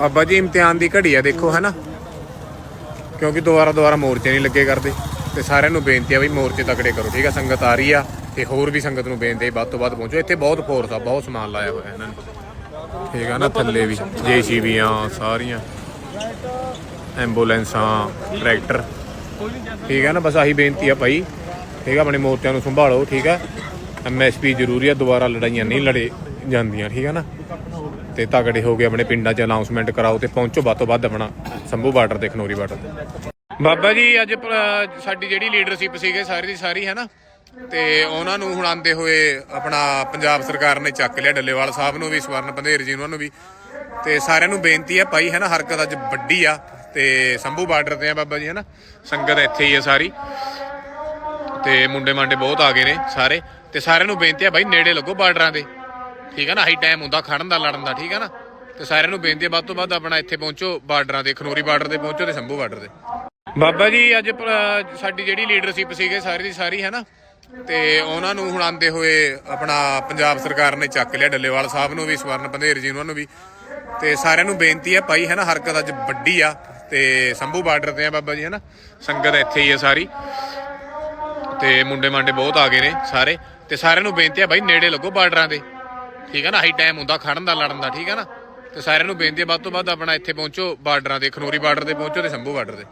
ਬਾਬਾ ਜੀ ਇਮਤਿਹਾਨ ਦੀ ਘੜੀ ਆ ਦੇਖੋ ਹੈਨਾ? ਕਿਉਂਕਿ ਦੁਬਾਰਾ ਦੁਬਾਰਾ ਮੋਰਚੇ ਨਹੀਂ ਲੱਗੇ ਕਰਦੇ ਤੇ ਸਾਰਿਆਂ ਨੂੰ ਬੇਨਤੀ ਆ ਵੀ ਮੋਰਚੇ ਤਕੜੇ ਕਰੋ ਠੀਕ ਆ? ਸੰਗਤ ਆ ਰਹੀ ਆ ਤੇ ਹੋਰ ਵੀ ਸੰਗਤ ਨੂੰ ਬੇਨਤੀ ਆ, ਵੱਧ ਤੋਂ ਵੱਧ ਪਹੁੰਚੋ। ਇੱਥੇ ਬਹੁਤ ਫੋਰਸ ਆ ਬਹੁਤ ਸਮਾਨ ਲਾਇਆ ਹੋਇਆ ਇਹਨਾਂ ਨੇ। ਠੀਕ ਆ ਨਾ ਥੱਲੇ ਵੀ ਜੇਸੀਬੀਆਂ ਸਾਰੀਆਂ ਐਂਬੂਲੈਂਸਾਂ ਟਰੈਕਟਰ। ਠੀਕ ਆ ਨਾ ਬਸ ਆਹੀ ਬੇਨਤੀ ਆ ਭਾਈ। ਠੀਕ ਆ ਆਪਣੇ ਮੋਰਚਿਆਂ ਨੂੰ ਸੰਭਾਲੋ ਠੀਕ ਆ? ਐਮਐਸਪੀ ਜ਼ਰੂਰੀ ਆ ਦੁਬਾਰਾ ਲੜਾਈਆਂ ਨਹੀਂ ਲੜੇ ਜਾਂਦੀਆਂ ਠੀਕ ਆ ਨਾ? ਤੇ ਤਗੜੇ ਹੋ ਕੇ ਆਪਣੇ ਪਿੰਡਾਂ 'ਚ ਅਨਾਉਂਸਮੈਂਟ ਕਰਾਓ ਤੇ ਪਹੁੰਚੋ ਵੱਧ ਤੋਂ ਵੱਧ ਆਪਣਾ ਸੰਭੂ ਬਾਰਡਰ ਤੇ ਖਨੋਰੀ ਬਾਰਡਰ ਬਾਬਾ ਜੀ, ਅੱਜ ਸਾਡੀ ਜਿਹੜੀ ਲੀਡਰਸ਼ਿਪ ਸੀਗੇ ਸਾਰੀ ਦੀ ਸਾਰੀ, ਹੈ ਨਾ? ਤੇ ਉਹਨਾਂ ਨੂੰ ਹੁਣ ਆਂਦੇ ਹੋਏ ਆਪਣਾ ਪੰਜਾਬ ਸਰਕਾਰ ਨੇ ਚੱਕ ਲਿਆ, ਡੱਲੇਵਾਲ ਸਾਹਿਬ ਨੂੰ ਵੀ, ਸਵਰਨ ਪੰਧੇਰ ਜੀ ਉਹਨਾਂ ਨੂੰ ਵੀ। ਤੇ ਸਾਰਿਆਂ ਨੂੰ ਬੇਨਤੀ ਆ ਭਾਈ, ਹੈ ਨਾ ਹਰਕਤ ਅੱਜ ਵੱਡੀ ਆ ਤੇ ਸੰਭੂ ਬਾਰਡਰ ਤੇ ਆ ਬਾਬਾ ਜੀ, ਹੈ ਨਾ? ਸੰਗਤ ਇੱਥੇ ਹੀ ਆ ਸਾਰੀ। ਤੇ ਮੁੰਡੇ ਮਾਂਡੇ ਬਹੁਤ ਆ ਗਏ ਨੇ ਸਾਰੇ। ਤੇ ਸਾਰਿਆਂ ਨੂੰ ਬੇਨਤੀ ਆ ਭਾਈ, ਨੇੜੇ ਲੱਗੋ ਬਾਰਡਰਾਂ ਦੇ। ਠੀਕ ਹੈ ਨਾ ਹਾਈ ਟਾਈਮ ਹੁੰਦਾ ਖੜਨ ਦਾ, ਲੜਨ ਦਾ, ਠੀਕ ਹੈ ਨਾ। ਤੇ ਸਾਰਿਆਂ ਨੂੰ ਬੇਨਤੀ ਹੈ ਵੱਧ ਤੋਂ ਵੱਧ ਆਪਣਾ ਇੱਥੇ ਪਹੁੰਚੋ, ਬਾਰਡਰਾਂ ਤੇ, ਖਨੋਰੀ ਬਾਰਡਰ ਤੇ ਪਹੁੰਚੋ ਤੇ ਸੰਭੂ ਬਾਰਡਰ ਤੇ। ਬਾਬਾ ਜੀ, ਅੱਜ ਸਾਡੀ ਜਿਹੜੀ ਲੀਡਰਸ਼ਿਪ ਸੀਗੇ, ਸਾਰੀ ਦੀ ਸਾਰੀ, ਹੈ ਨਾ? ਤੇ ਉਹਨਾਂ ਨੂੰ ਹੁਣ ਆਂਦੇ ਹੋਏ ਆਪਣਾ ਪੰਜਾਬ ਸਰਕਾਰ ਨੇ ਚੱਕ ਲਿਆ, ਡੱਲੇਵਾਲ ਸਾਹਿਬ ਨੂੰ ਵੀ, ਸਵਰਨ ਪੰਧੇਰ ਜੀ ਉਹਨਾਂ ਨੂੰ ਵੀ। ਤੇ ਸਾਰਿਆਂ ਨੂੰ ਬੇਨਤੀ ਹੈ ਭਾਈ, ਹੈ ਨਾ, ਹਰਕਤ ਅੱਜ ਵੱਡੀ ਆ। ਤੇ ਸੰਭੂ ਬਾਰਡਰ ਤੇ ਆ ਬਾਬਾ ਜੀ, ਹੈ ਨਾ? ਸੰਗਤ ਇੱਥੇ ਹੀ ਆ ਸਾਰੀ। ਤੇ ਮੁੰਡੇ ਮਾਂਡੇ ਬਹੁਤ ਆ ਗਏ ਨੇ ਸਾਰੇ। ਤੇ ਸਾਰਿਆਂ ਨੂੰ ਬੇਨਤੀ ਹੈ ਭਾਈ, ਨੇੜੇ ਲੱਗੋ ਬਾਰਡਰਾਂ ਦੇ ਠੀਕ ਹੈ ਨਾ? ਹਾਈ ਟਾਈਮ ਹੁੰਦਾ, ਖੜਨ ਦਾ, ਲੜਨ ਦਾ, ਠੀਕ ਹੈ ਨਾ? ਤੇ ਸਾਰਿਆਂ ਨੂੰ ਬੇਨਤੀ ਹੈ, ਵੱਧ ਤੋਂ ਵੱਧ ਆਪਣਾ ਇੱਥੇ ਪਹੁੰਚੋ ਬਾਰਡਰਾਂ 'ਤੇ, ਖਨੋਰੀ ਬਾਰਡਰ ਤੇ ਪਹੁੰਚੋ ਤੇ ਸੰਭੂ ਬਾਰਡਰ ਤੇ।